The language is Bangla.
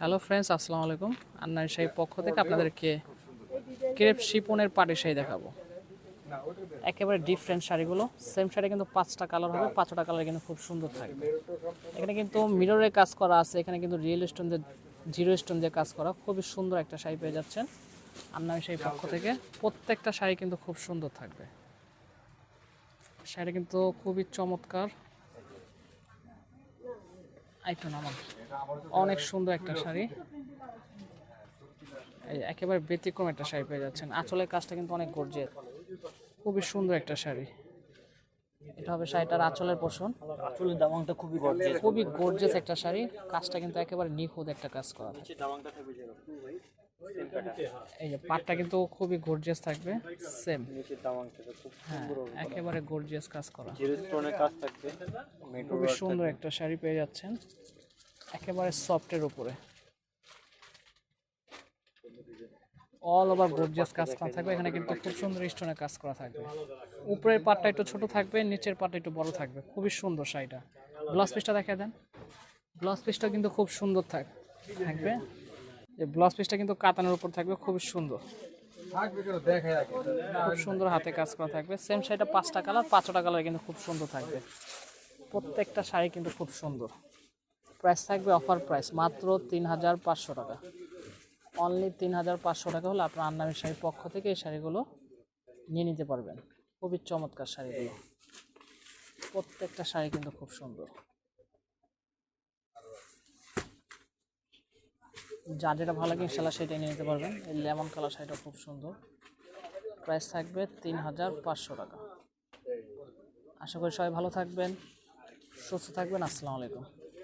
হ্যালো ফ্রেন্ডস, আসসালামু আলাইকুম। আন্নার শাহী পক্ষ থেকে আপনাদেরকে ক্রেপ শিপনের পাটি শাড়ি দেখাবো। একেবারে ডিফারেন্ট শাড়িগুলো। সেম শাড়ি কিন্তু পাঁচটা কালার হবে, পাঁচটা কালার কিন্তু খুব সুন্দর থাকবে। এখানে কিন্তু মিররের কাজ করা আছে, এখানে কিন্তু রিয়েল স্টোন দিয়ে জিরো স্টোন দিয়ে কাজ করা। খুবই সুন্দর একটা শাড়ি পেয়ে যাচ্ছেন আন্নার শাহী পক্ষ থেকে। প্রত্যেকটা শাড়ি কিন্তু খুব সুন্দর থাকবে। শাড়ি কিন্তু খুবই চমৎকার। অনেক সুন্দর একটা শাড়ি। একেবারে ব্যতিক্রম একটা শাড়ি পেয়ে যাচ্ছেন। আঁচলের কাজটা কিন্তু অনেক গর্জে খুবই সুন্দর একটা শাড়ি। এটা হবে শাড়িটার আঁচলের পোষণ। দামাংটা খুবই গর্জিয়াস। খুবই গর্জেস একটা শাড়ি। কাজটা কিন্তু একেবারে নিখুঁত একটা কাজ করা কাটা এই যে পাটটা কিন্তু খুবই গর্জিয়াস থাকবে। সেম নিচে দামাংটা খুব হ্যাঁ একেবারে গর্জিয়াস কাজ করা। জিরো স্টোনের কাজ থাকবে। মেট্রো খুবই সুন্দর একটা শাড়ি পেয়ে যাচ্ছেন। একেবারে সফটের উপরে। অল ওভার গর্জিয়াস কাজ করা থাকবে। এখানে কিন্তু খুব সুন্দর স্টোনের কাজ করা থাকবে। উপরের পাটটা একটু ছোট থাকবে নিচের পাটটা একটু বড় থাকবে। খুবই সুন্দর শাড়িটা। ব্লাউজ পিসটা দেখা দেন। ব্লাউজ পিসটা কিন্তু খুব সুন্দর থাক থাকবে। এই ব্লাউজ পিসটা কিন্তু কাতানের উপর থাকবে খুবই সুন্দর। খুব সুন্দর হাতে কাজ করা থাকবে। সেম শাড়িটা পাঁচটা কালার পাঁচটা কালার কিন্তু খুব সুন্দর থাকবে। প্রত্যেকটা শাড়ি কিন্তু খুব সুন্দর। প্রাইস থাকবে অফার প্রাইস মাত্র তিন হাজার পাঁচশো টাকা। অনলি তিন হাজার পাঁচশো টাকা হলে আপনার আন্নামি শাড়ির পক্ষ থেকে এই শাড়িগুলো নিয়ে নিতে পারবেন। খুবই চমৎকার শাড়িগুলো। প্রত্যেকটা শাড়ি কিন্তু খুব সুন্দর। যার যেটা ভালো লাগে ইনশাল্লাহ সেটাই নিয়ে নিতে পারবেন। এই লেমন কালার শাড়িটা খুব সুন্দর। প্রাইস থাকবে তিন হাজার পাঁচশো টাকা। আশা করি সবাই ভালো থাকবেন, সুস্থ থাকবেন। আসসালামু আলাইকুম।